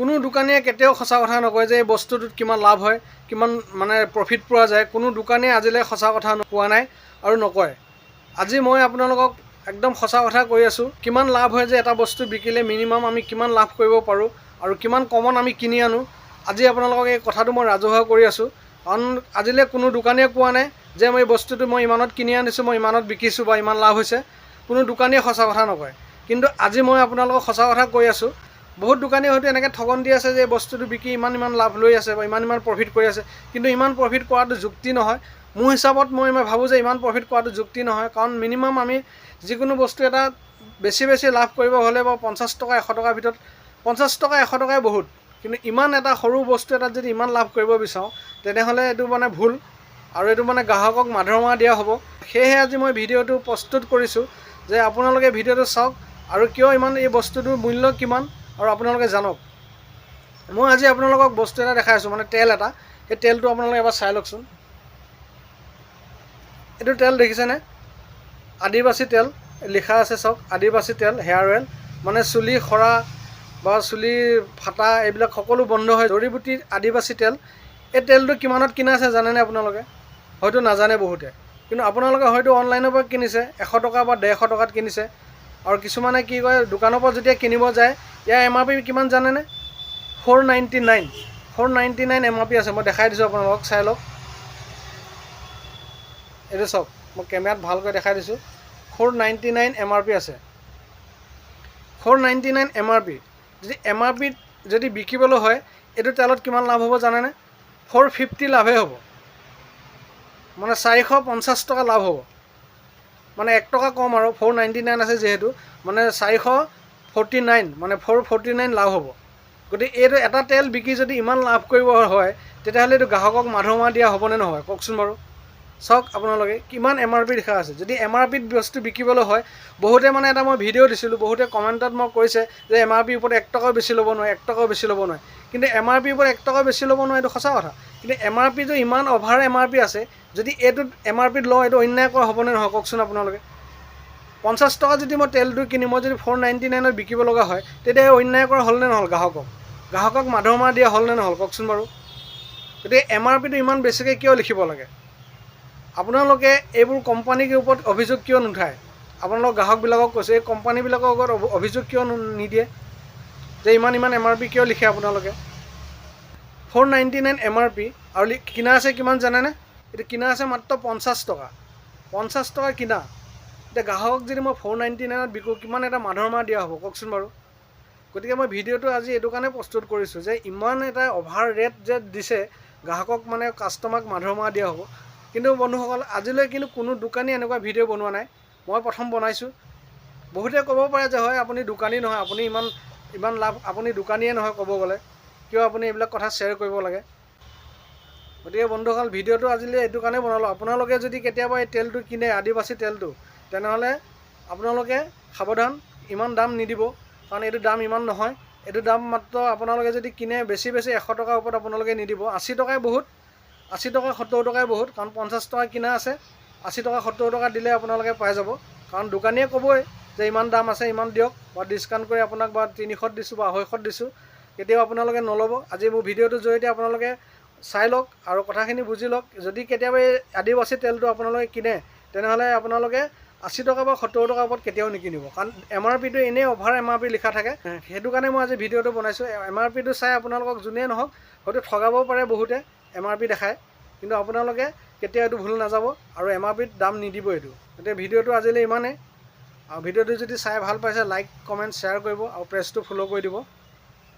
কোনো দোকানীয়ে কেতিয়াও সঁচা কথা নকয় যে এই বস্তুটোত কিমান লাভ হয় কিমান মানে প্ৰফিট পোৱা যায়। কোনো দোকানীয়ে আজিলৈ সঁচা কথা কোৱা নাই আৰু নকয়। আজি মই আপোনালোকক একদম সঁচা কথা কৈ আছোঁ কিমান লাভ হয় যে এটা বস্তু বিকিলে মিনিমাম আমি কিমান লাভ কৰিব পাৰোঁ আৰু কিমান কমত আমি কিনি আনো। আজি আপোনালোকক এই কথাটো মই ৰাজহুৱা কৰি আছোঁ। কাৰণ আজিলৈ কোনো দোকানীয়ে কোৱা নাই যে মই এই বস্তুটো মই ইমানত কিনি আনিছোঁ মই ইমানত বিকিছোঁ বা ইমান লাভ হৈছে। কোনো দোকানীয়ে সঁচা কথা নকয়। কিন্তু আজি মই আপোনালোকক সঁচা কথা কৈ আছোঁ বহুত দোকানীয়ে হয়তো এনেকৈ ঠগন দি আছে যে বস্তুটো বিকি ইমান ইমান লাভ লৈ আছে বা ইমান ইমান প্ৰফিট কৰি আছে, কিন্তু ইমান প্ৰফিট কৰাটো যুক্তি নহয়। মোৰ হিচাপত মই মই ভাবোঁ যে ইমান প্ৰফিট কৰাটো যুক্তি নহয়, কাৰণ মিনিমাম আমি যিকোনো বস্তু এটা বেছি বেছি লাভ কৰিব হ'লে বাৰু পঞ্চাছ টকা, এশ টকাৰ ভিতৰত, পঞ্চাছ টকা, এশ টকাই বহুত। কিন্তু ইমান এটা সৰু বস্তু এটাত যদি ইমান লাভ কৰিব বিচাৰোঁ, তেনেহ'লে এইটো মানে ভুল আৰু এইটো মানে গ্ৰাহকক মাধৰমৰা দিয়া হ'ব। সেয়েহে আজি মই ভিডিঅ'টো প্ৰস্তুত কৰিছোঁ যে আপোনালোকে ভিডিঅ'টো চাওক আৰু কিয় ইমান এই বস্তুটোৰ মূল্য কিমান। আৰু আপোনালোকে জানক মই আজি আপোনালোকক বস্তু এটা দেখাই আছোঁ মানে তেল এটা। সেই তেলটো আপোনালোকে এবাৰ চাই লওকচোন। এইটো তেল দেখিছেনে? আদিবাসী তেল লিখা আছে চাওক আদিবাসী তেল হেয়াৰ অইল মানে চুলি সৰা বা চুলি ফাটা এইবিলাক সকলো বন্ধ হয় জড়িবুটি আদিবাসী তেল এই তেলটো কিমানত কিনা আছে জানেনে আপোনালোকে? হয়তো নাজানে বহুতে। কিন্তু আপোনালোকে হয়তো অনলাইনৰ পৰা কিনিছে এশ টকা বা ডেৰশ টকাত কিনিছে। আৰু কিছুমানে কি কয় দোকানৰ পৰা যেতিয়া কিনিব যায় ইয়াৰ এম আৰ পি কিমান জানেনে? Four ninety nine four ninety nine M R P আছে মই দেখাই দিছোঁ আপোনালোকক চাই লওক। এইটো চাওক মই কেমেৰাত ভালকৈ দেখাই দিছোঁ। Four ninety nine M R P আছে। Four ninety nine M R P যদি এম আৰ পিত যদি বিকিবলৈ হয় এইটো তেলত কিমান লাভ হ'ব জানেনে? ফ'ৰ ফিফটি লাভহে হ'ব। মানে চাৰিশ পঞ্চাছ টকা লাভ হ'ব। মানে এক টকা কম আৰু ফ'ৰ নাইণ্টি নাইন আছে যিহেতু। মানে চাৰিশ ফৰ্টি নাইন মানে ফ'ৰ ফৰ্টি নাইন লাভ হ'ব। গতিকে এইটো এটা তেল বিকি যদি ইমান লাভ কৰিব হয়, তেতিয়াহ'লে এইটো গ্ৰাহকক মাধমা দিয়া হ'বনে নহয়? কওকচোন বাৰু। চাওক আপোনালোকে, কিমান এম আৰ পি লিখা আছে। যদি এম আৰ পিত বস্তু বিকিবলৈ হয়, বহুতে মানে এটা মই ভিডিঅ' দিছিলোঁ, বহুতে কমেণ্টত মোক কৈছে যে এম আৰ পিৰ ওপৰত এক টকাও বেছি ল'ব নোৱাৰে, এক টকাও বেছি ল'ব নোৱাৰে। কিন্তু এম আৰ পিৰ ওপৰত এক টকাও বেছি ল'ব নোৱাৰে, এইটো সঁচা কথা। কিন্তু এম আৰ পিটো ইমান অভাৰ এম আৰ পি আছে, যদি এইটোত এম আৰ পিত লওঁ, এইটো অন্যায় কৰা হ'বনে নহয়? কওকচোন আপোনালোকে। পঞ্চাছ টকা যদি মই তেলটো কিনি, মই যদি ফ'ৰ নাইণ্টি নাইনত বিকিব লগা হয়, তেতিয়া অন্যায় কৰা হ'লনে নহ'ল গ্ৰাহকক? গ্ৰাহকক মাধমাৰ দিয়া হ'লনে নহ'ল? কওকচোন বাৰু। গতিকে এম আৰ পিটো ইমান বেছিকৈ কিয় লিখিব লাগে? আপোনালোকে এইবোৰ কোম্পানীৰ ওপৰত অভিযোগ কিয় নুঠায়? আপোনালোক গ্ৰাহকবিলাকক কৈছে, এই কোম্পানীবিলাকৰ ওপৰত অভিযোগ কিয় নিদিয়ে? যে ইমান ইমান এম আৰ পি কিয় লিখে আপোনালোকে? Four ninety nine M R P, আৰু কিনা আছে কিমান জানেনে? এইটো কিনা আছে মাত্ৰ পঞ্চাছ টকা। পঞ্চাছ টকা কিনা। এতিয়া গ্ৰাহকক যদি মই ফ'ৰ নাইণ্টি নাইনত বিকোঁ কিমান এটা মাধৰমা দিয়া হ'ব? কওকচোন বাৰু। গতিকে মই ভিডিঅ'টো আজি এইটো কাৰণে প্ৰস্তুত কৰিছোঁ যে ইমান এটা অভাৰ ৰেট যে দিছে গ্ৰাহকক মানে কাষ্টমাৰক মাধৰমা দিয়া হ'ব। কিন্তু বন্ধুসকল আজিলৈ কিন্তু কোনো দোকানী এনেকুৱা ভিডিঅ' বনোৱা নাই। মই প্ৰথম বনাইছোঁ। বহুতে ক'ব পাৰে যে হয় আপুনি দোকানী নহয়। আপুনি ইমান ইমান লাভ আপুনি দোকানীয়ে নহয় ক'ব গ'লে। কিয় আপুনি এইবিলাক কথা শ্বেয়াৰ কৰিব লাগে? গতিকে বন্ধুসকল ভিডিঅ'টো আজিলৈ এইটো কাৰণে বনালোঁ। আপোনালোকে যদি কেতিয়াবা এই তেলটো কিনে আদিবাসী তেলটো তেনেহ'লে আপোনালোকে সাৱধান ইমান দাম নিদিব। কাৰণ এইটো দাম ইমান নহয়। এইটো দাম মাত্ৰ আপোনালোকে যদি কিনে বেছি বেছি এশ টকাৰ ওপৰত আপোনালোকে নিদিব। আশী টকাই বহুত। আশী টকা সত্তৰ টকাই বহুত। কাৰণ পঞ্চাছ টকা কিনা আছে। আশী টকা সত্তৰ টকা দিলে আপোনালোকে পাই যাব। কাৰণ দোকানীয়ে ক'বই যে ইমান দাম আছে ইমান দিয়ক। বা ডিছকাউণ্ট কৰি আপোনাক বা তিনিশত দিছোঁ বা আঢ়ৈশত দিছোঁ। কেতিয়াও আপোনালোকে নল'ব। আজি মোৰ ভিডিঅ'টোৰ জৰিয়তে আপোনালোকে চাই লওক আৰু কথাখিনি বুজি লওক। যদি কেতিয়াবা এই আদিবাসী তেলটো আপোনালোকে কিনে তেনেহ'লে আপোনালোকে আশী টকা বা সত্তৰ টকাৰ ওপৰত কেতিয়াও নিকিনিব। কাৰণ এম আৰ পিটো এনেই অভাৰ এম আৰ পি লিখা থাকে। সেইটো কাৰণে মই আজি ভিডিঅ'টো বনাইছোঁ। এম আৰ পিটো চাই আপোনালোকক যোনেই নহওক হয়তো ঠগাব পাৰে বহুতে এম আৰ পি দেখায় কিন্তু আপোনালোকে কেতিয়াও এইটো ভুল নাযাব আৰু এম আৰ পিত দাম নিদিব এইটো। গতিকে ভিডিঅ'টো আজিলৈ ইমানেই। আৰু ভিডিঅ'টো যদি চাই ভাল পাইছে লাইক কমেণ্ট শ্বেয়াৰ কৰিব আৰু পেজটো ফ'ল' কৰি দিব।